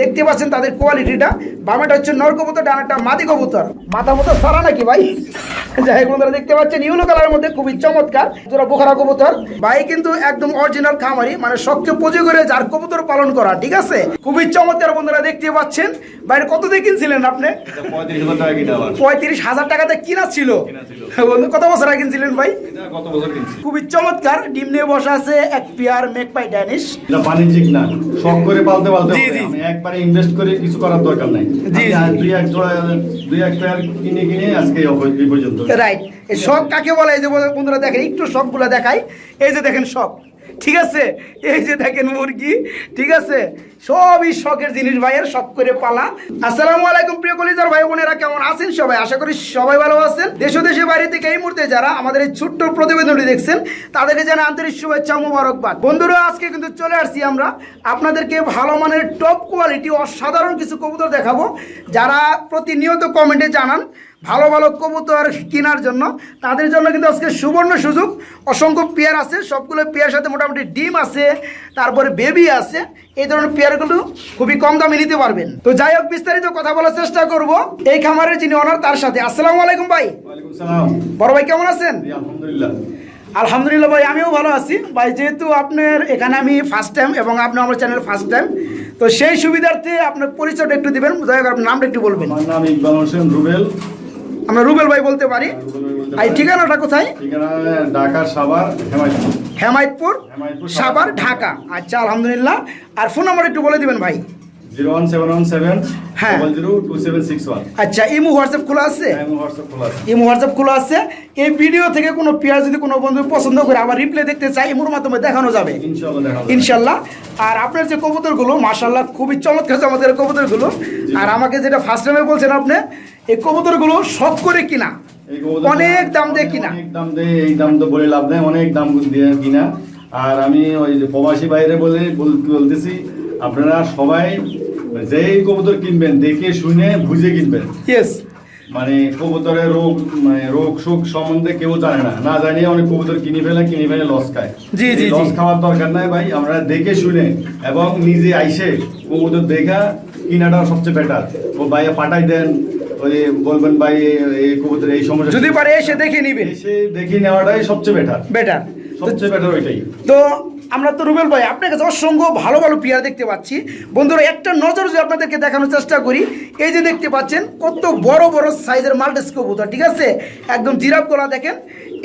দেখতে পাচ্ছেন তাদের কোয়ালিটিটা বামেটা হচ্ছে নর কবুতর ডানাটা মাদি কবুতর। মাথা মতো সারা নাকি ভাই? যাই হোক বন্ধুরা দেখতে পাচ্ছেন ইউলো কালারের মধ্যে খুবই চমৎকার। জোড়া বোখারা কবুতর। ভাই কিন্তু একদম অরিজিনাল খামারি মানে শক্ত পুজো করে যার কবুতর পালন করা ঠিক আছে? খুবই চমৎকার বন্ধুরা দেখতে পাচ্ছেন? বাইরে কত দিয়ে কিনছিলেন আপনি? পঁয়ত্রিশ হাজার টাকাতে কিনা ছিল। কত বছর আগে কিনছিলেন ভাই? খুবই চমৎকার ডিম নিয়ে বসা আছে এক পেয়ার মেক পাই ড্যানিশ এটা বাণিজ্যিক না শখ করে পালতে পালতে জি, জি। একবারে ইনভেস্ট করে কিছু করার দরকার নাই। জি, দুই এক জোড়া দুই এক পেয়ার কিনে কিনে আজকে এই পর্যন্ত। রাইট শখ কাকে বলে? এই যে বন্ধুরা দেখেন একটু শখগুলো দেখাই। এই যে দেখেন শখ। ঠিক আছে? এই যে দেখেন মুরগি, ঠিক আছে? সবই শখের জিনিস ভাইয়ের, শখ করে পালা। আসসালামু আলাইকুম প্রিয় কলিজার ভাই বোনেরা, কেমন আছেন সবাই? আশা করি সবাই ভালো আছেন। দেশ দেশে বাইরে থেকে এই মুহূর্তে যারা আমাদের এই ছোট্ট প্রতিবেদনটি দেখছেন, তাদেরকে জানা আন্তরিক শুভেচ্ছা মুবারকবাদ। বন্ধুরা, আজকে কিন্তু চলে আসছি আমরা আপনাদেরকে ভালো মানের টপ কোয়ালিটি অসাধারণ কিছু কবুতর দেখাবো। যারা প্রতিনিয়ত কমেন্টে জানান ভালো ভালো কবুতর কেনার জন্য। তাদের জন্য কিন্তু আজকে সুবর্ণ সুযোগ। অসংখ্য পেয়ার আছে সবগুলো পেয়ার সাথে মোটামুটি ডিম আছে তারপরে বেবি আছে। এই ধরনের পেয়ারগুলো খুবই কম দামে নিতে পারবেন। তো যাই হোক বিস্তারিত কথা বলার চেষ্টা করব। এই খামারের যিনি অনার তার সাথে। আসসালামু আলাইকুম ভাই। বড় ভাই কেমন আছেন? আলহামদুলিল্লাহ। আলহামদুলিল্লাহ ভাই আমিও ভালো আছি। ভাই যেহেতু আপনার এখানে আমি ফার্স্ট টাইম এবং আপনি আমার চ্যানেল ফার্স্ট টাইম তো সেই সুবিধার্থে আপনার পরিচয়টা একটু দিবেন। দয়া করে আপনার নামটা একটু বলবেন। আমার নাম ইকবাল হোসেন রুবেল। আমরা রুবেল ভাই বলতে পারি। আর এই ঠিকানাটা কোথায়? ঢাকা সাভার হেমায়তপুর, সাভার ঢাকা। আচ্ছা আলহামদুলিল্লাহ। আর ফোন নাম্বার একটু বলে দিবেন ভাই। Zero one seven one seven হ্যাঁ। Zero two seven six one আচ্ছা ইমো হোয়াটসঅ্যাপ খোলা আছে? হোয়াটসঅ্যাপ খোলা আছে। ইমো হোয়াটসঅ্যাপ খোলা আছে। এই ভিডিও থেকে কোনো পেয়ার যদি কোনো বন্ধু পছন্দ করে আবার রিপ্লে দেখতে চাই ইমোর মাধ্যমে দেখানো যাবে। ইনশাল্লাহ আর আপনার যে কবুতরগুলো মাশাল্লাহ খুবই চমৎকার চমৎকার কবুতরগুলো। আর আমাকে যেটা ফার্স্ট টাইমে বলছেন আপনি এই কবুতরগুলো শখ করে কিনা? অনেক দাম দিয়ে কিনা? অনেক দাম দিয়ে এই দাম তো বলে লাভ নেই অনেক দাম দিয়ে কিনা। আর আমি ওই যে প্রবাসী বাইরে বল- বলতেছি আপনারা সবাই যেই কবুতর কিনবেন দেখে শুনে বুঝে কিনবেন। ইয়েস মানে কবুতরের রোগ মানে রোগ সুখ সম্বন্ধে কেউ জানে না। না জানিয়ে অনেক কবুতর কিনে ফেলে কিনে ফেলে লস খায়। জি, জি, লস খাওয়ার দরকার নাই ভাই আমরা দেখে শুনে এবং নিজে আইসে কবুতর দেখা কিনাটা সবচেয়ে বেটার ও ভাই পাঠাই দেন ওই বলবেন ভাই এই- এই কবুতর এই সমস্যা যদি পারে এসে দেখে নিবেন এসে দেখে নেওয়াটাই সবচেয়ে বেটার বেটার সবচেয়ে বেটার ওইটাই। তো আমরা তো রুবেল ভাই, আপনার কাছে অসংখ্য ভালো ভালো পেয়ার দেখতে পাচ্ছি। বন্ধুরা, একটা নজর যদি আপনাদেরকে দেখানোর চেষ্টা করি, এই যে দেখতে পাচ্ছেন, কত বড় বড় সাইজের মাল্টেস ঠিক আছে? একদম জিরাপ গলা দেখেন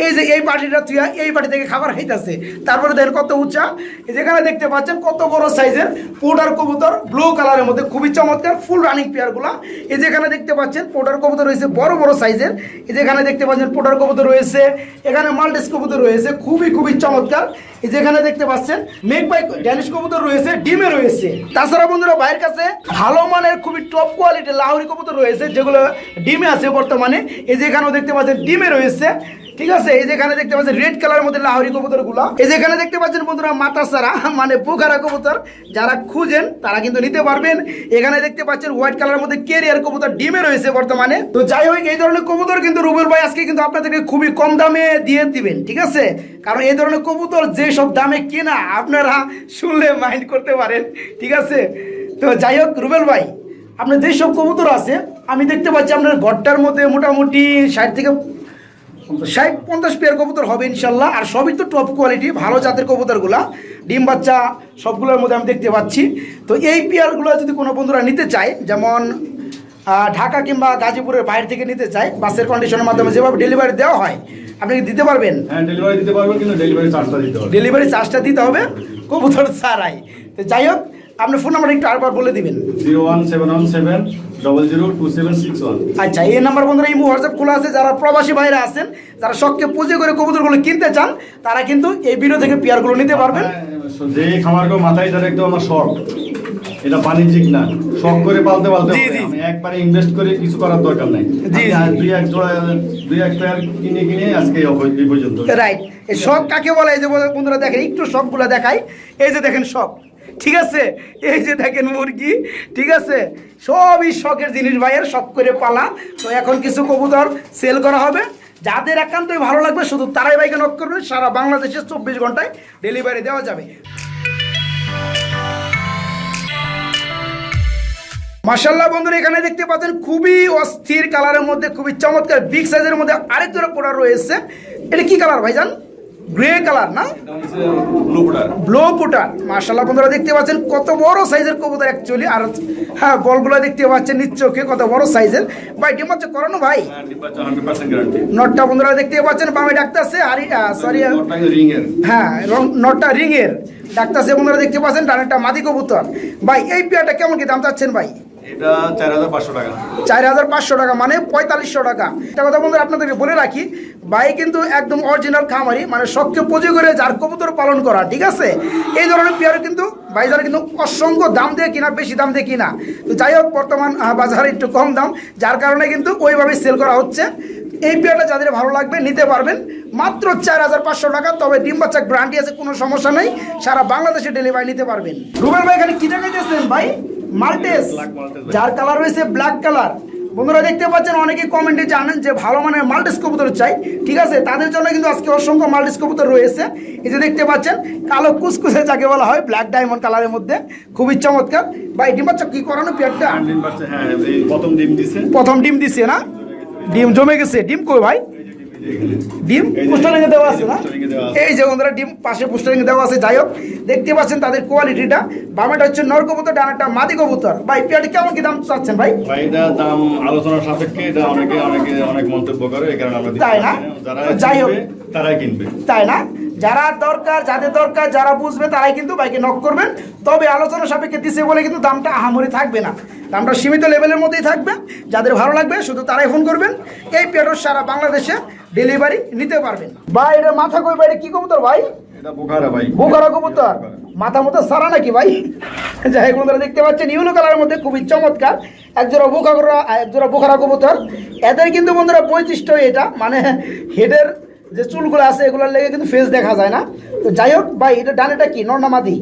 এই যে এই পার্টিটা তুইয়া এই পার্টি থেকে খাবার খাইতেছে। তারপরে দেখেন কত উঁচা। যেখানে দেখতে পাচ্ছেন কত বড় সাইজের পোডার কবুতর ব্লু কালারের মধ্যে খুবই চমৎকার ফুল রানিং পেয়ারগুলো এই যেখানে দেখতে পাচ্ছেন পোডার কবুতর রয়েছে বড় বড় সাইজের। এই যেখানে দেখতে পাচ্ছেন পোডার কবুতর রয়েছে, এখানে মাল্টেস কবুতর রয়েছে, খুবই খুবই চমৎকার। এই যেখানে দেখতে পাচ্ছেন মেঘ বাই ড্যানিশ কবুতর রয়েছে, ডিমে রয়েছে। তাছাড়া বন্ধুরা, ভাইয়ের কাছে ভালো মানের খুবই টপ কোয়ালিটির লাহরি কবুতর রয়েছে, যেগুলো ডিমে আছে বর্তমানে। এই যেখানেও দেখতে পাচ্ছেন ডিমে রয়েছে। ঠিক আছে? এই যেখানে দেখতে পাচ্ছেন রেড কালারের মধ্যে লাহরি কবুতরগুলা এই যেখানে দেখতে পাচ্ছেন বন্ধুরা মাথা সারা মানে পোখারা কবুতর। যারা খুঁজেন, তারা কিন্তু নিতে পারবেন। এখানে দেখতে পাচ্ছেন হোয়াইট কালারের মধ্যে কেরিয়ার কবুতর ডিমে রয়েছে বর্তমানে। তো যাই হোক, এই ধরনের কবুতর কিন্তু রুবেল ভাই আজকে কিন্তু আপনাদেরকে খুবই কম দামে দিয়ে দিবেন, ঠিক আছে? কারণ এই ধরনের কবুতর যে সব দামে কেনা, আপনারা শুনলে মাইন্ড করতে পারেন, ঠিক আছে? তো যাই হোক, রুবেল ভাই, আপনার যেসব কবুতর আছে, আমি দেখতে পাচ্ছি আপনার ঘরটার মধ্যে মোটামুটি ষাট থেকে ষাট পঞ্চাশ পেয়ার কবুতর হবে ইনশাল্লাহ। আর সবই তো টপ কোয়ালিটি ভালো জাতের কবুতরগুলা। ডিম বাচ্চা সবগুলোর মধ্যে আমি দেখতে পাচ্ছি। তো এই পেয়ারগুলো যদি কোনো বন্ধুরা নিতে চায় যেমন ঢাকা কিংবা গাজীপুরের বাইরে থেকে নিতে চায় বাসের কন্ডিশনের মাধ্যমে যেভাবে ডেলিভারি দেওয়া হয় আপনি কি দিতে পারবেন? হ্যাঁ ডেলিভারি দিতে পারব কিন্তু ডেলিভারি চার্জটা দিতে হবে। ডেলিভারি চার্জটা দিতে হবে কবুতর ছাড়াই। তো যাই হোক আপনার ফোন নাম্বার একটু আরেকবার বলে দিবেন। Zero one seven one seven double zero two seven six one আচ্ছা এই নাম্বার বন্ধুরা এই হোয়াটসঅ্যাপ খোলা আছে যারা প্রবাসী ভাইরা আছেন যারা শখকে পুজো করে কবুতরগুলো কিনতে চান তারা কিন্তু এই ভিডিও থেকে পেয়ারগুলো নিতে পারবেন। হ্যাঁ, যে খামার করে মাথায় ধরে একদম আমার শখ। এটা বাণিজ্যিক না শখ করে পালতে পালতে। আমি একবারে ইনভেস্ট করে কিছু করার দরকার নাই। জি, দুই এক জোড়া দুই এক পেয়ার কিনে কিনে আজকে এই পর্যন্ত। রাইট এই শখ কাকে বলে? এই যে বন্ধুরা দেখেন একটু শখগুলো দেখাই। এই যে দেখেন শখ। ঠিক আছে? এই যে দেখেন মুরগি, ঠিক আছে? সবই শখের জিনিস ভাইয়ের, শখ করে পালা। তো এখন কিছু কবুতর সেল করা হবে। যাদের একান্তই ভালো লাগবে, শুধু তারাই ভাইকে নক করবে। সারা বাংলাদেশে চব্বিশ ঘন্টায় ডেলিভারি দেওয়া যাবে। মাসাল্লাহ বন্ধুরা, এখানে দেখতে পাচ্ছেন খুবই অস্থির কালারের মধ্যে, খুবই চমৎকার বিগ সাইজের মধ্যে আরেক জোড়া পোড়া রয়েছে। এটা কি কালার ভাইজান? গ্রে কালার না? ব্লো পুটার মাশাল্লাহ বন্ধুরা দেখতে পাচ্ছেন কত বড় সাইজের কবুতর অ্যাকচুয়ালি আর হ্যাঁ বলগুলো দেখতে পাচ্ছেন নিজ চোখে কত বড় সাইজের ভাই ডিম হচ্ছে করানো ভাই? নটটা বন্ধুরা দেখতে পাচ্ছেন বামে ডাকতেছে আর সরি হ্যাঁ রং- নটটা রিং এর ডাকতেছে বন্ধুরা দেখতে পাচ্ছেন ডানেরটা মাদি কবুতর। ভাই এই পেয়ারটা কেমন কি দাম চাচ্ছেন ভাই? চার হাজার পাঁচশো টাকা। মানে পঁয়তাল্লিশশো টাকা। আপনাদেরকে বলে রাখি ভাই কিন্তু একদম অরিজিনাল খামারি মানে যার পালন করা, ঠিক আছে? এই ধরনের কিন্তু কিন্তু অসংখ্য দাম দিয়ে কিনা, বেশি দাম দিয়ে কিনা। যাই হোক, বর্তমান বাজারে একটু কম দাম, যার কারণে কিন্তু ওইভাবে সেল করা হচ্ছে। এই পেয়ারটা যাদের ভালো লাগবে নিতে পারবেন। মাত্র চার হাজার পাঁচশো টাকা, তবে ডিম বাচ্চা আছে, কোনো সমস্যা নেই। সারা বাংলাদেশে ডেলিভারি নিতে পারবেন। রুবেল ভাই, এখানে কি দেখাইতেছেন ভাই? মাল্টেস। যার কালার রয়েছে ব্ল্যাক কালার বন্ধুরা দেখতে পাচ্ছেন অনেকেই কমেন্টে জানেন যে ভালো মানের মাল্টিস কবুতর চাই। ঠিক আছে তাদের জন্য কিন্তু আজকে অসংখ্য মাল্টিস কবুতর রয়েছে। এই যে দেখতে পাচ্ছেন কালো কুসকুসে যাকে বলা হয় ব্ল্যাক ডায়মন্ড কালারের মধ্যে। খুবই চমৎকার। ভাই ডিম বাচ্চা কি করানো পেয়ারটা পাচ্ছে হ্যাঁ এই প্রথম ডিম দিছে। প্রথম ডিম দিছে না? ডিম জমে গেছে। ডিম কই ভাই? ডিম পোস্টারিংয়ে দেওয়া আছে না। এই যে বন্ধুরা ডিম পাশে পোস্টারিংয়ে দেওয়া আছে। যাই হোক দেখতে পাচ্ছেন তাদের কোয়ালিটিটা বামেটা হচ্ছে নর কবুতর ডানাটা মাদি কবুতর। ভাই পেয়ারটি কেমন কি দাম চাচ্ছেন ভাই? ভাই এটা দাম আলোচনার সাপেক্ষে এটা অনেকে অনেকে অনেক মন্তব্য করে এই কারণে আমরা তাই না? যারা যাই হোক। তারাই কিনবে। তাই না? যারা দরকার যাদের দরকার যারা বুঝবে তারাই কিন্তু বাইকে নক করবেন। তবে আলোচনা সাপেক্ষে দিছে বলে কিন্তু দামটা আহামরি থাকবে না। দামটা সীমিত লেভেলের মধ্যেই থাকবে। যাদের ভালো লাগবে শুধু তারাই ফোন করবেন। এই পেটর সারা বাংলাদেশে ডেলিভারি নিতে পারবেন ভাই এটা মাথা কই বাইরে কি কবুতর ভাই? এটা বোখারা ভাই। বোকারা কবুতর? মাথা মতো সারা নাকি ভাই? যাই বন্ধুরা দেখতে পাচ্ছেন ইউলো কালারের মধ্যে খুবই চমৎকার। একজোড়া একজোড়া বোখারা কবুতর। এদের কিন্তু বন্ধুরা বৈশিষ্ট্য এটা মানে হেডের যে চুলগুলো আছে এগুলোর লেগে কিন্তু ফেস দেখা যায় না। তো যাই হোক ভাই এটা ডানেটা কি? নর না মাদি?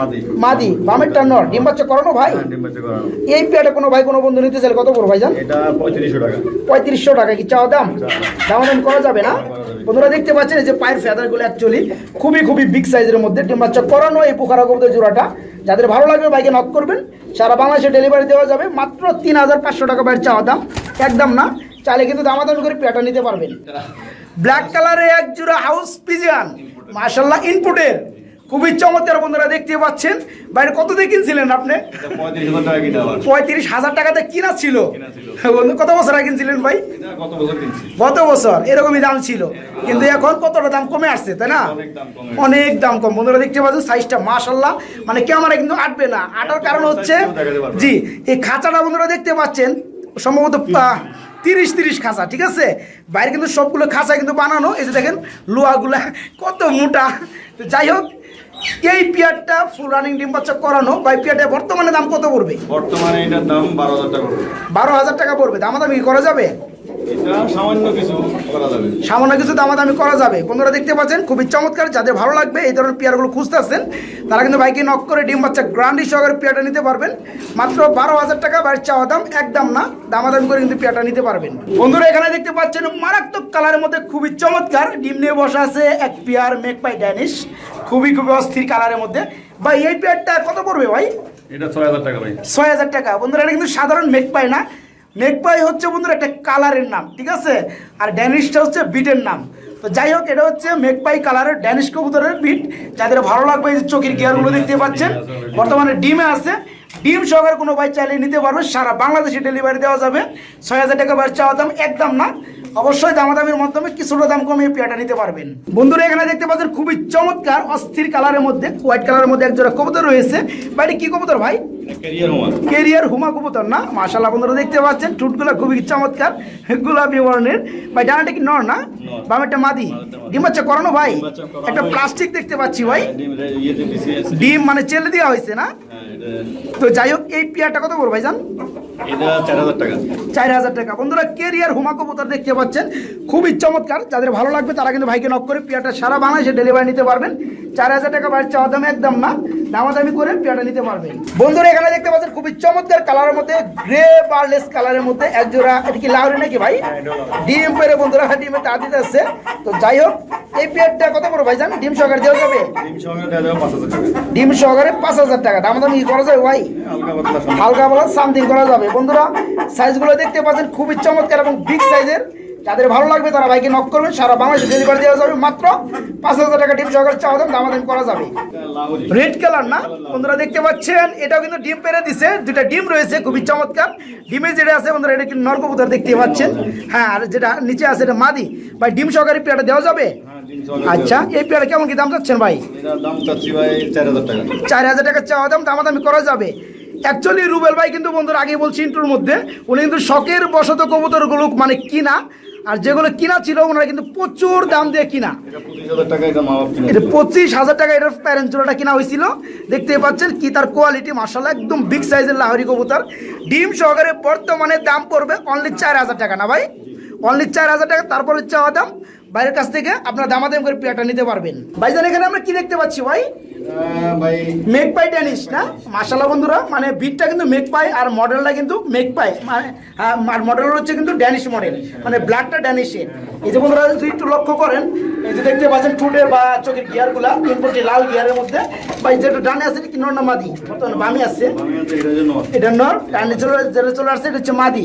মাদি। মাদি বামেরটা নর। ডিম বাচ্চা করানো ভাই? হ্যাঁ, ডিম বাচ্চা করানো। এই পেয়ারটা কোনো ভাই কোনো বন্ধু নিতে চাইলে কত করব ভাইজান? এটা পঁয়ত্রিশশো টাকা। পঁয়ত্রিশশো টাকা কি চাওয়া দাম? দাম। দাম করা যাবে না। বন্ধুরা দেখতে পাচ্ছেন এই যে পায়ের ফেদারগুলো অ্যাকচুয়ালি খুবই খুবই বিগ সাইজের মধ্যে ডিম বাচ্চা করানো এই পোখারা কবুতর জোড়াটা। যাদের ভালো লাগবে বাইকে নক করবেন। সারা বাংলাদেশে ডেলিভারি দেওয়া যাবে। মাত্র তিন হাজার পাঁচশো টাকা বাইরের চাওয়া দাম। একদম না। চাইলে কিন্তু দামাদামি করে পেয়াটা নিতে পারবেন। ব্ল্যাক কালারে এক জোড়া হাউস পিজিয়ান মাশাল্লাহ ইনপুটের খুবই চমৎকার বন্ধুরা দেখতে পাচ্ছেন। বাইরে কত দিয়ে কিনছিলেন আপনি? পঁয়ত্রিশ হাজার টাকাতে কিনা ছিল। বন্ধু কত বছর আগে কিনছিলেন ভাই? কত বছর গত বছর এরকমই দাম ছিল। কিন্তু এখন কতটা দাম কমে আসছে তাই না? অনেক দাম কমে বন্ধুরা দেখতে পাচ্ছেন সাইজটা মাশাল্লাহ মানে ক্যামেরা কিন্তু আটবে না। আটার কারণ হচ্ছে। জি এই খাঁচাটা বন্ধুরা দেখতে পাচ্ছেন সম্ভবত তিরিশ তিরিশ খাঁচা ঠিক আছে? বাইরে কিন্তু সবগুলো খাঁচা কিন্তু বানানো। এই যে দেখেন লোহাগুলা কত মোটা। তো যাই হোক এই পিয়ারটা ফুল রানিং ডিম বাচ্চা করানো। বা পিয়ারটা বর্তমানে দাম কত পড়বে? বর্তমানে এটার দাম বারো হাজার টাকা পড়বে। বারো হাজার টাকা পড়বে। দামাদামি কি করা যাবে? সামান্য কিছু দামাদামি করা যাবে। বন্ধুরা দেখতে পাচ্ছেন খুবই চমৎকার যাদের ভালো লাগবে এই ধরনের পেয়ারগুলো খুঁজতেছেন তারা কিন্তু বাইকে নক করে ডিম বাচ্চা গ্রান্ডি সহকারে পেয়ারটা নিতে পারবেন। মাত্র বারো হাজার টাকা বাইরের চাওয়া দাম একদম না দামাদামি করে কিন্তু পেয়ারটা নিতে পারবেন। বন্ধুরা এখানে দেখতে পাচ্ছেন মারাত্মক কালারের মধ্যে খুবই চমৎকার ডিম নিয়ে বসা আছে এক পেয়ার মেক পাই ড্যানিশ খুবই খুবই অস্থির কালারের মধ্যে। ভাই এই পেয়ারটা কত পড়বে ভাই? এটা ছয় হাজার টাকা ভাই। ছয় হাজার টাকা। বন্ধুরা এটা কিন্তু সাধারণ মেঘপাই না। মেঘপাই হচ্ছে বন্ধুরা একটা কালারের নাম, ঠিক আছে? আর ড্যানিশটা হচ্ছে বিটের নাম। তো যাই হোক, এটা হচ্ছে মেকপাই কালারের ড্যানিশ কবুতরের বিট, যাদের ভালো লাগবে এই যে চোখের গিয়ারগুলো দেখতে পাচ্ছেন। বর্তমানে ডিমে আছে। ডিম সহকারে কোনো ভাই চাইলে নিতে পারবে, সারা বাংলাদেশে ডেলিভারি দেওয়া যাবে। ছয় হাজার টাকা বাইর চাওয়া দাম, একদম না। অবশ্যই দামাদামির মাধ্যমে কিছুটা দাম কমিয়ে পেয়াটা নিতে পারবেন। বন্ধুরা এখানে দেখতে পাচ্ছেন খুবই চমৎকার অস্থির কালারের মধ্যে হোয়াইট কালারের মধ্যে একজোড়া কবুতর রয়েছে। বাড়ি কি কবুতর ভাই? কেরিয়ার হুমা কবুতর না? মাশাল্লাহ বন্ধুরা দেখতে পাচ্ছেন ঠুটগুলো খুবই চমৎকার গোলাপি বর্ণের। ভাই ডানাটা কি নর না? বামেরটা মাদি। ডিম বাচ্চা করানো ভাই? একটা প্লাস্টিক দেখতে পাচ্ছি ভাই। ডিম আছে। ডিম মানে চেলে দেওয়া হয়েছে না? হ্যাঁ, তো যাই হোক এই পেয়ারটা কত পড়বে ভাইজান এটা চার হাজার টাকা। চার হাজার টাকা। বন্ধুরা কেরিয়ার হুমা কবুতর দেখতে পাচ্ছেন। খুবই চমৎকার। যাদের ভালো লাগবে তারা কিন্তু ভাইকে নক করে সারা বাংলাদেশে ডেলিভারি নিতে পারবেন। চার হাজার টাকা বাইরে চাওয়া দাম একদম না। দামাদামি করে নিতে পারবে বন্ধুরা এখানে দেখতে পাচ্ছেন খুবই চমৎকার কালারের মধ্যে গ্রে বারলেস কালারের মধ্যে এক জোড়া। এটা কি লাউরি নাকি ভাই? ডিম পেরে বন্ধুরা ডিমে তা দিতে আসছে। তো যাই হোক এই পেয়ারটা কত বড় ভাই জান ডিম সহকারে দেওয়া যাবে? ডিম সহকারে পাঁচ হাজার টাকা। ডিম সহকারে পাঁচ হাজার টাকা। দামাদামি করা যায় ভাই? হালকা পাতলা সামথিং করা যাবে। বন্ধুরা সাইজগুলো দেখতে পাচ্ছেন খুবই চমৎকার এবং বিগ সাইজের যাদের ভালো লাগবে তারা বাইকে নক করবেন সারা বাংলাদেশে ডেলিভারি দেওয়া যাবে। মাত্র পাঁচ হাজার টাকা ডিম সহকারে চাওয়া দাম দামাদামি করা যাবে। রেড কালার না? বন্ধুরা দেখতে পাচ্ছেন এটাও কিন্তু ডিম পেরে দিছে। দুটা ডিম রয়েছে খুবই চমৎকার। ডিমে যেটা আছে বন্ধুরা এটা কিন্তু নরকবুতর দেখতে পাচ্ছেন। হ্যাঁ আর যেটা নিচে আছে এটা মাদি। ভাই ডিম সহকারে পেয়ারটা দেওয়া যাবে? হ্যাঁ, আচ্ছা এই পেয়ারটা কেমন কি দাম চাচ্ছেন ভাই? দাম চাচ্ছি ভাই চার হাজার টাকা। চার হাজার টাকা চাওয়া দাম দামাদামি করা যাবে। অ্যাকচুয়ালি রুবেল ভাই কিন্তু বন্ধুরা আগে বলছি ইন্টুর মধ্যে উনি কিন্তু শখের বশত কবুতরগুলো মানে কিনা আর যেগুলো কিনা ছিল ওনারা কিন্তু প্রচুর দাম দিয়ে কিনা। এটা পঁচিশ হাজার টাকা এটার প্যারেন্ট জোড়াটা কিনা হয়েছিল। দেখতে পাচ্ছেন কি তার কোয়ালিটি মার্শাল্লাহ একদম বিগ সাইজের লাহরি কবুতর। ডিম সহকারে বর্তমানে দাম পড়বে অনলি চার হাজার টাকা না ভাই? অনলি চার হাজার টাকা তারপরে চাওয়া দাম বাইরের কাছ থেকে আপনারা দামাদাম করে পেয়ারটা নিতে পারবেন। ভাইজান এখানে আমরা কি দেখতে পাচ্ছি ভাই? ভাই। মেক পাই ড্যানিশ না? মাশাল্লাহ বন্ধুরা মানে বিটটা কিন্তু মেক পাই আর মডেলটা কিন্তু মেক পাই মানে আর মডেল হচ্ছে কিন্তু ড্যানিশ মডেল মানে ব্ল্যাকটা ড্যানিশের। এই যে বন্ধুরা যদি একটু লক্ষ্য করেন এই যে দেখতে পাচ্ছেন ঠুটের বা চোখের গিয়ারগুলা তিনপটি লাল গিয়ারের মধ্যে। বা যেটা ডানে আছে কি নর্না মাদি? বর্তমানে বামি আছে। এটা নর। ডানে চলে যেটা চলে আসছে এটা হচ্ছে মাদি।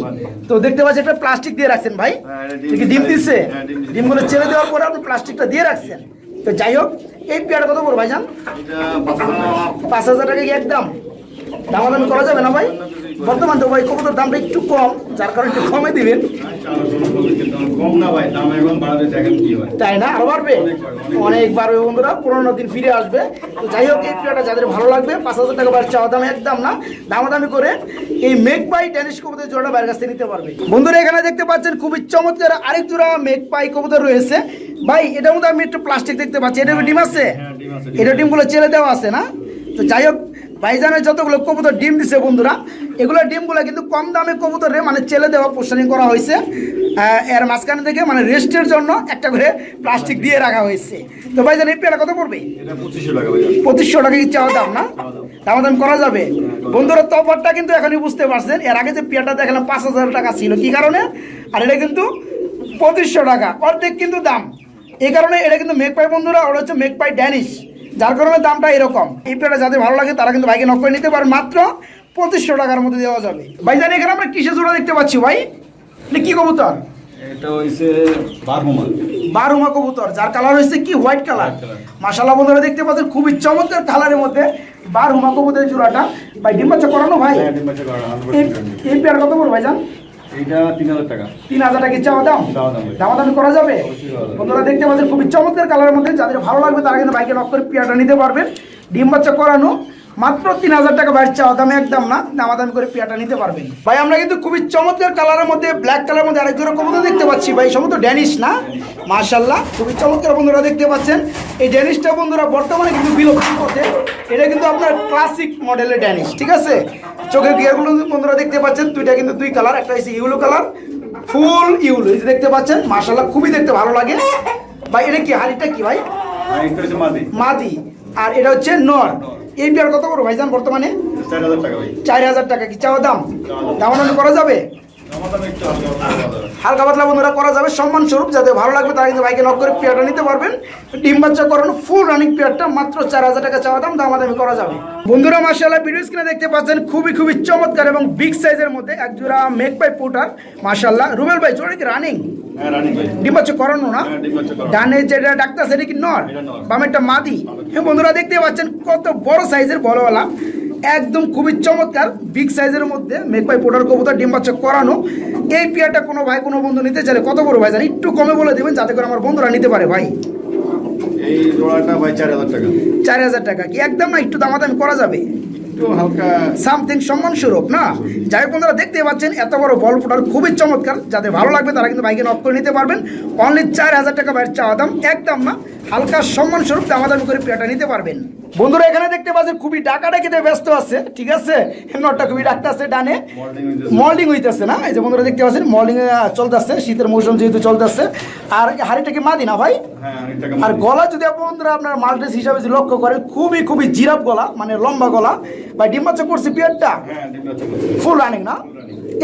তো দেখতে পাচ্ছেন এটা প্লাস্টিক দিয়ে রাখছেন ভাই। হ্যাঁ, ডিম দিচ্ছে হ্যাঁ, ডিম দিচ্ছে। ডিমগুলো ছেড়ে দেওয়ার পরে আপনি প্লাস্টিকটা দিয়ে রাখছেন। তো যাই হোক, এই পেয়ার কত করব ভাইজান? পাঁচ হাজার টাকা কি একদম? দামাদামি করা যাবে না ভাই? বর্তমান তো ভাই কবুতর দামটা একটু কম, যার কারণে একটু কমে দিবেন। কম না ভাই দাম এখন বাড়াতে দেখেন কি হয়। তাই না? আরও বাড়বে? অনেক বাড়বে বন্ধুরা পুরোনো দিন ফিরে আসবে। তো যাই হোক এই প্রিয়টা যাদের ভালো লাগবে পাঁচ হাজার টাকা দাম একদম না দামাদামি করে এই পাই কবুতর জোড়া বাইরের কাছ নিতে পারবে। বন্ধুরা এখানে দেখতে পাচ্ছেন খুবই চমৎকার আরেক জোড়া মেঘ পাই কবুতর রয়েছে। ভাই এটার মধ্যে আমি একটু প্লাস্টিক দেখতে পাচ্ছি। এটা ডিম আছে? হ্যাঁ, এটা ডিমগুলো ছেড়ে দেওয়া আছে না? তো যাই হোক ভাইজানের যতগুলো কবুতর ডিম দিছে বন্ধুরা এগুলো ডিমগুলো কিন্তু কম দামে কবুতরে মানে চেলে দেওয়া পোস্টারিং করা হয়েছে। এর মাঝখানে থেকে মানে রেস্টের জন্য একটা করে প্লাস্টিক দিয়ে রাখা হয়েছে। তো ভাইজান এই পেয়ারা কত পড়বে? পঁচিশশো টাকা ভাই কি চাওয়া দাম না? দামাদাম করা যাবে। বন্ধুরা তফাতটা কিন্তু এখনই বুঝতে পারছেন। এর আগে যে পেয়ারটা দেখালাম পাঁচ হাজার টাকা ছিল। কি কারণে? আর এটা কিন্তু পঁচিশশো টাকা। অর্ধেক কিন্তু দাম। এই কারণে এটা কিন্তু মেক পাই বন্ধুরা ওটা হচ্ছে মেক পাই ড্যানিশ যার কারণে দামটা এরকম। এই পেয়ারটা যাদের ভালো লাগে তারা কিন্তু বাইকে নক করে নিতে পারে। মাত্র পঁচিশশো টাকার মধ্যে দেওয়া যাবে। ভাই জানি এখানে আমরা কিসে জোড়া দেখতে পাচ্ছি ভাই? এটা কি কবুতর? এটা হইছে বারহুমা। বারুমা কবুতর যার কালার হচ্ছে কি? White colour. মাশাল্লাহ বন্ধুরা দেখতে পাচ্ছেন খুবই চমৎকার কালারের মধ্যে বারুমা কবুতরের জোড়াটা। ভাই ডিম বাচ্চা করানো ভাই? হ্যাঁ, এই- পেয়ার কত করব ভাইজান? এইটা তিন হাজার টাকা। তিন হাজার টাকা চাওয়া দাম? দাম ভাই। দামাদামি করা যাবে। বন্ধুরা দেখতে পাচ্ছেন খুবই চমৎকার কালারের মধ্যে। যাদের ভালো লাগবে তারা কিন্তু বাইকে নক করে পেয়ারটা নিতে পারবেন। ডিম বাচ্চা করানো মাত্র তিন হাজার টাকা বাইর চাওয়া দামে একদম না দামাদামি করে পেয়ারটা নিতে পারবেন। ভাই আমরা কিন্তু খুবই চমৎকার কালারের মধ্যে ব্ল্যাক কালারের মধ্যে আরেক জোড়া কবুতর দেখতে পাচ্ছি। ভাই সমস্ত ড্যানিশ না? মার্শাল্লাহ খুবই চমৎকার বন্ধুরা দেখতে পাচ্ছেন। এই ড্যানিশটা বন্ধুরা বর্তমানে কিন্তু বিলুপ্ত পথে। এটা কিন্তু আপনার ক্লাসিক মডেলের ড্যানিশ ঠিক আছে? চোখের গিয়ারগুলো বন্ধুরা দেখতে পাচ্ছেন দুইটা কিন্তু দুই কালার একটা হচ্ছে ইউলো কালার ফুল ইউলো এই যে দেখতে পাচ্ছেন মার্শাল্লাহ খুবই দেখতে ভালো লাগে। ভাই এটা কি হাড়িটা কি ভাই? মাদি আর এটা হচ্ছে নর। এই বিয়ার কত বড় ভাইজান বর্তমানে? চার হাজার টাকা কি চাওয়া দাম? দাম। করা যাবে। হালকা পাতলা বন্ধুরা করা যাবে। সম্মান স্বরূপ যাদের ভালো লাগবে তারা কিন্তু বাইকে নক করে পেয়ারটা নিতে পারবেন। ডিম বাচ্চা করানো ফুল রানিং পেয়ারটা মাত্র চার হাজার টাকা চাওয়া দাম দামাদামি করা যাবে। বন্ধুরা মার্শাল্লাহ ভিডিও স্ক্রিনে দেখতে পাচ্ছেন খুবই খুবই চমৎকার এবং বিগ সাইজের মধ্যে এক জোড়া মেক পাই পোটার মার্শাল্লাহ রুবেল ভাই জোড়া কি রানিং রানিং ভাই। ডিম বাচ্চা করানো না? হ্যাঁ। ডানে যেটা ডাক্তার সেটা কি নর। বামেরটা মাদি। হ্যাঁ বন্ধুরা দেখতে পাচ্ছেন কত বড় সাইজের বড়ওয়ালা একদম খুবই চমৎকার বিগ সাইজের মধ্যে মেকপাই পোটার কবুতর ডিম বাচ্চা করানো। এই পেয়ারটা কোনো ভাই কোনো বন্ধু নিতে চাইলে কত বড় ভাই জানি একটু কমে বলে দেবেন যাতে করে আমার বন্ধুরা নিতে পারে ভাই। এই জোড়াটা ভাই চার হাজার টাকা। চার হাজার টাকা কি? একদম না একটু দামাদামি করা যাবে। হালকা সামথিং সম্মান স্বরূপ না? যাই হোক বন্ধুরা দেখতে পাচ্ছেন এত বড় বল ফুটার খুবই চমৎকার। যাদের ভালো লাগবে তারা কিন্তু বাইকে নক করে নিতে পারবেন। অনলি চার হাজার টাকা বাইরের চাওয়া দাম একদম না। হালকা সম্মান স্বরূপ দামাদামি করে পেয়ারটা নিতে পারবেন। বন্ধুরা এখানে দেখতে পাচ্ছেন খুবই ডাকাডাকিতে ব্যস্ত আছে ঠিক আছে? নটটা খুবই ডাকতে আছে ডানে। মল্ডিং হইতেছে। না? এই যে বন্ধুরা দেখতে পাচ্ছেন মল্ডিং চলতেছে শীতের মৌসুম যেহেতু চলতেছে। আর হাড়িটা কি মাদি না ভাই? হ্যাঁ আর গলা যদি বন্ধুরা আপনার মাল্টেস হিসাবে যদি লক্ষ্য করেন খুবই খুবই জিরাপ গলা মানে লম্বা গলা। বা ডিম বাচ্চা করছে পেয়ারটা? হ্যাঁ। ফুল রানিং না?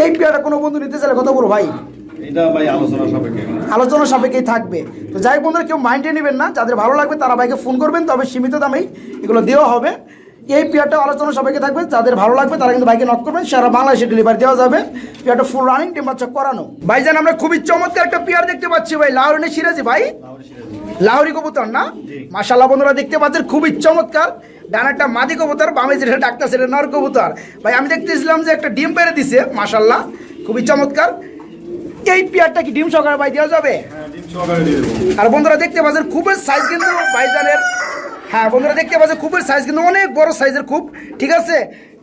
এই পেয়ারটা কোনো বন্ধু নিতে চাইলে কত বড় ভাই? এটা ভাই আলোচনা সাপেক্ষে। আলোচনা সাপেক্ষেই থাকবে। তো যাই বন্ধুরা কেউ মাইন্ডে নেবেন না যাদের ভালো লাগবে তারা ভাইকে ফোন করবেন তবে সীমিত দামেই এগুলো দেওয়া হবে। এই পেয়ারটা আলোচনা সাপেক্ষে থাকবে যাদের ভালো লাগবে তারা কিন্তু ভাইকে নক করবেন সারা বাংলাদেশে ডেলিভারি দেওয়া যাবে। পেয়ারটা ফুল রানিং টেম্পারেচার করানো। ভাইজান আমরা খুবই চমৎকার একটা পেয়ার দেখতে পাচ্ছি ভাই লাউরিনে সিরাজি ভাই। লাউরি কবুতর না? মাশাল্লাহ বন্ধুরা দেখতে পাচ্ছেন খুবই চমৎকার। ডানাটা মাদি কবুতর বামে যেটা ডাক্তার সেটা নর কবুতর। ভাই আমি দেখতেছিলাম যে একটা ডিম পেরে দিছে মাশাল্লাহ খুবই চমৎকার। এই পেয়ারটা কি ডিম সহকারে ভাই দেওয়া যাবে? হ্যাঁ আর বন্ধুরা দেখতে পাচ্ছেন খুবই সাইজ কিন্তু ভাইজানের। হ্যাঁ বন্ধুরা দেখতে পাচ্ছেন খুবই সাইজ কিন্তু অনেক বড় সাইজের খুব ঠিক আছে?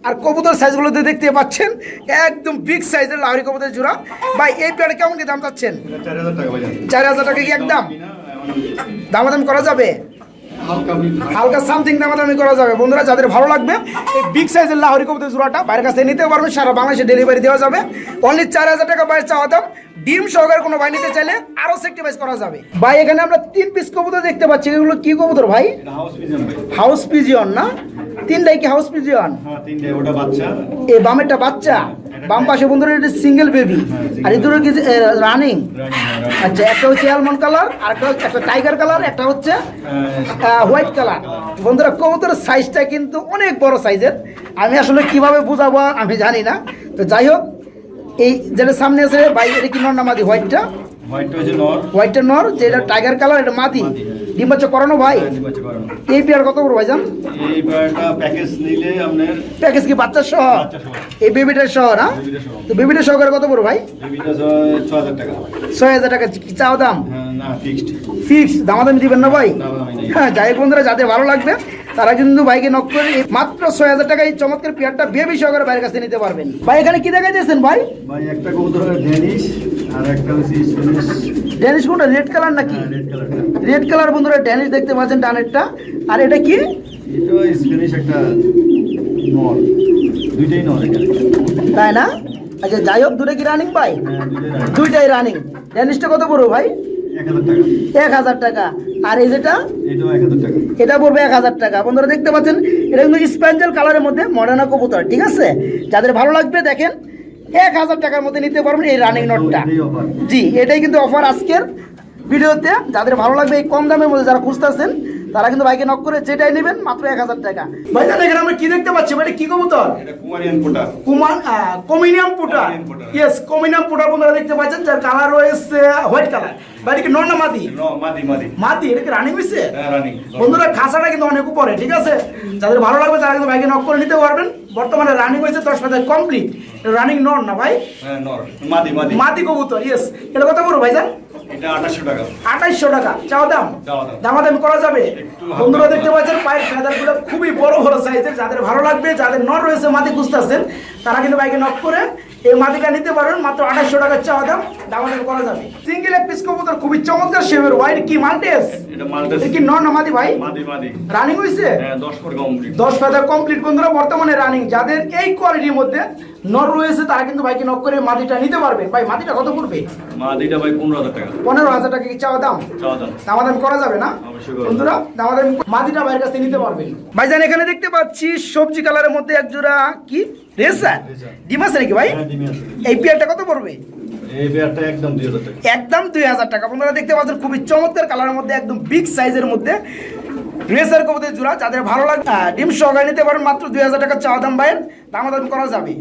আর কবুতর সাইজগুলোতে দেখতে পাচ্ছেন একদম বিগ সাইজের লাহরি কবুতর জোড়া। ভাই এই পেয়ারে কেমন কি দাম চাচ্ছেন? চার হাজার টাকা কি একদম? দামাদাম করা যাবে? হালকা সামথিং দামাদামি করা যাবে। বন্ধুরা যাদের ভালো লাগবে এই বিগ সাইজের লাহরি কবুতর জোড়াটা বাইরের কাছে নিতে পারবেন সারা বাংলাদেশে ডেলিভারি দেওয়া যাবে। অনলি চার হাজার টাকা বাইরে চাওয়া দাম। ডিম সহকারে কোনো ভাই নিতে চাইলে আরও সেক্টিভাইজ করা যাবে। ভাই এখানে আমরা তিন পিস কবুতর দেখতে পাচ্ছি। এগুলো কি কবুতর ভাই? হাউস ভাই। হাউস পিজিয়ন না? তিনটাই কি হাউস পিজিয়ন হ্যাঁ বাচ্চা। এই বামেরটা বাচ্চা? বাম পাশে বন্ধুরা, এটা সিঙ্গেল বেবি আর এই দুটো কি রানিং আচ্ছা একটা হচ্ছে অ্যালমন্ড কালার আর একটা একটা টাইগার কালার একটা হচ্ছে হোয়াইট কালার বন্ধুরা কবুতরের সাইজটা কিন্তু অনেক বড় সাইজের আমি আসলে কীভাবে বুঝাবো, আমি জানি না। তো যাই হোক, এই যেটা সামনে আছে বাইরে কি নর না মাদি হোয়াইটটা হোয়াইটটা নর। হোয়াইটটা নর যেটা টাইগার কালার এটা মাদি ডিম বাচ্চা করানো ভাই? হ্যাঁ, এই পেয়ার কত বড় ভাইজান? এই পেয়ারটা প্যাকেজ নিলে আপনার প্যাকেজ কি বাচ্চা সহ। এই বেবিটার সহ না? বেবিটা সহ। তো সহকারে কত বড় ভাই? বেবিটা ছ- ছ টাকা। ছয় হাজার টাকা। কি চাও দাম? হ্যাঁ না ফিক্সড ফিক্স দামাদামি দিবেন না ভাই? হ্যাঁ যাই বন্ধুরা যাদের ভালো লাগবে তারা কিন্তু বাইকে নক করে মাত্র ছয় হাজার টাকা এই চমৎকার পেয়ারটা বেবি সহকারে বাইরের কাছে নিতে পারবেন। ভাই এখানে কি দেখা দিয়েছেন ভাই? ভাই একটা কবুতর আর একটা হচ্ছে স্প্যানিশ ড্যানিশ কোনটা রেড কালার নাকি? রেড রেড কালার বন্ধুরা ড্যানিশ দেখতে পাচ্ছেন ডানেরটা। আর এটা কি? এটা স্প্যানিশ একটা নর দুইটাই নর তাই না? আচ্ছা যাই হোক দুটো কি রানিং ভাই? হ্যাঁ দুইটাই রানিং ড্যানিশটা কত পড়ব ভাই? এক হাজার টাকা। আর এই যেটা? এটা পড়বে এক হাজার টাকা। বন্ধুরা দেখতে পাচ্ছেন এটা কিন্তু স্প্যাঞ্জেল কালারের মধ্যে মডার্না কবুতর ঠিক আছে? যাদের ভালো লাগবে দেখেন এক হাজার টাকার মধ্যে নিতে পারবেন এই রানিং নোটটা জি এটাই কিন্তু অফার আজকের ভিডিওতে। যাদের ভালো লাগবে এই কম দামের মধ্যে যারা খুঁজতেছেন তারা কিন্তু বাইকে নক করে যেটাই নেবেন মাত্র এক হাজার টাকা। ভাই দেখেন আমরা কি দেখতে পাচ্ছি? ভাই কি কবুতর? এটা কুমারিয়ান পোটা। কুমান কমিনিয়াম পুটা। ইয়েস কমিনিয়াম পুটা বন্ধুরা দেখতে পাচ্ছেন যার কালার রয়েছে হোয়াইট কালার ভাই এটা কি নর না মাদি? মাদি মাদি। মাদি এটা কি রানিং হয়েছে হ্যাঁ রানি বন্ধুরা খাসাটা কিন্তু অনেক উপরে ঠিক আছে? যাদের ভালো লাগবে তারা কিন্তু বাইকে নক করে নিতে পারবেন। বর্তমানে রানিং হয়েছে দশ পাতায় কমপ্লিট রানিং নন না ভাই? হ্যাঁ নর। মাদি মাদি। মাদি কবুতর ইয়েস এটা কথা বড় ভাই জান এটা টাকা। চাও দাম। দামাদামি করা যাবে? বন্ধুরা দেখতে পাচ্ছেন পায়ের ফেদারগুলো খুবই বড় বড় সাইজের যাদের ভালো লাগবে যাদের নর রয়েছে মাটি খুঁজতে খুঁজতেছেন তারা কিন্তু বাইকে নক করে এই মাদিটা নিতে পারবেন মাত্র আঠাশশো টাকার চাওয়া দাম দামাদামি করা যাবে। সিঙ্গেল এক পিস কবুতর খুবই চমৎকার শেপের হোয়াইট কি মাল্টেস কি নর না মাদি ভাই রানিং হয়েছে হ্যাঁ দশ ফুট কমপ্লিট বন্ধুরা বর্তমানে রানিং যাদের এই কোয়ালিটির মধ্যে নর রয়েছে তারা কিন্তু বাইকে নক করে মাদিটা নিতে পারবেন ভাই মাদিটা কত পড়বে? মাদিটা ভাই পনেরো হাজার টাকা। পনেরো হাজার টাকা কি চাওয়া দাম? চাওয়া দাম। করা যাবে না। বন্ধুরা দামাদামি মাদিটা বাইরের কাছে নিতে পারবেন। ভাইজান এখানে দেখতে পাচ্ছি সবজি কালারের মধ্যে এক জোড়া কি? রেসার। ডিম আছে নাকি ভাই? হ্যাঁ এই পেয়ারটা কত পড়বে? একদম দুই হাজার টাকা। আপনারা দেখতে পাচ্ছেন খুবই চমৎকার কালারের মধ্যে একদম বিগ সাইজের মধ্যে রেসার কবুতর জোড়া। যাদের ভালো লাগবে ডিম সহকারে নিতে পারেন। মাত্র দুই হাজার টাকা চাওয়া দাম বাইর দাম করা যাবে।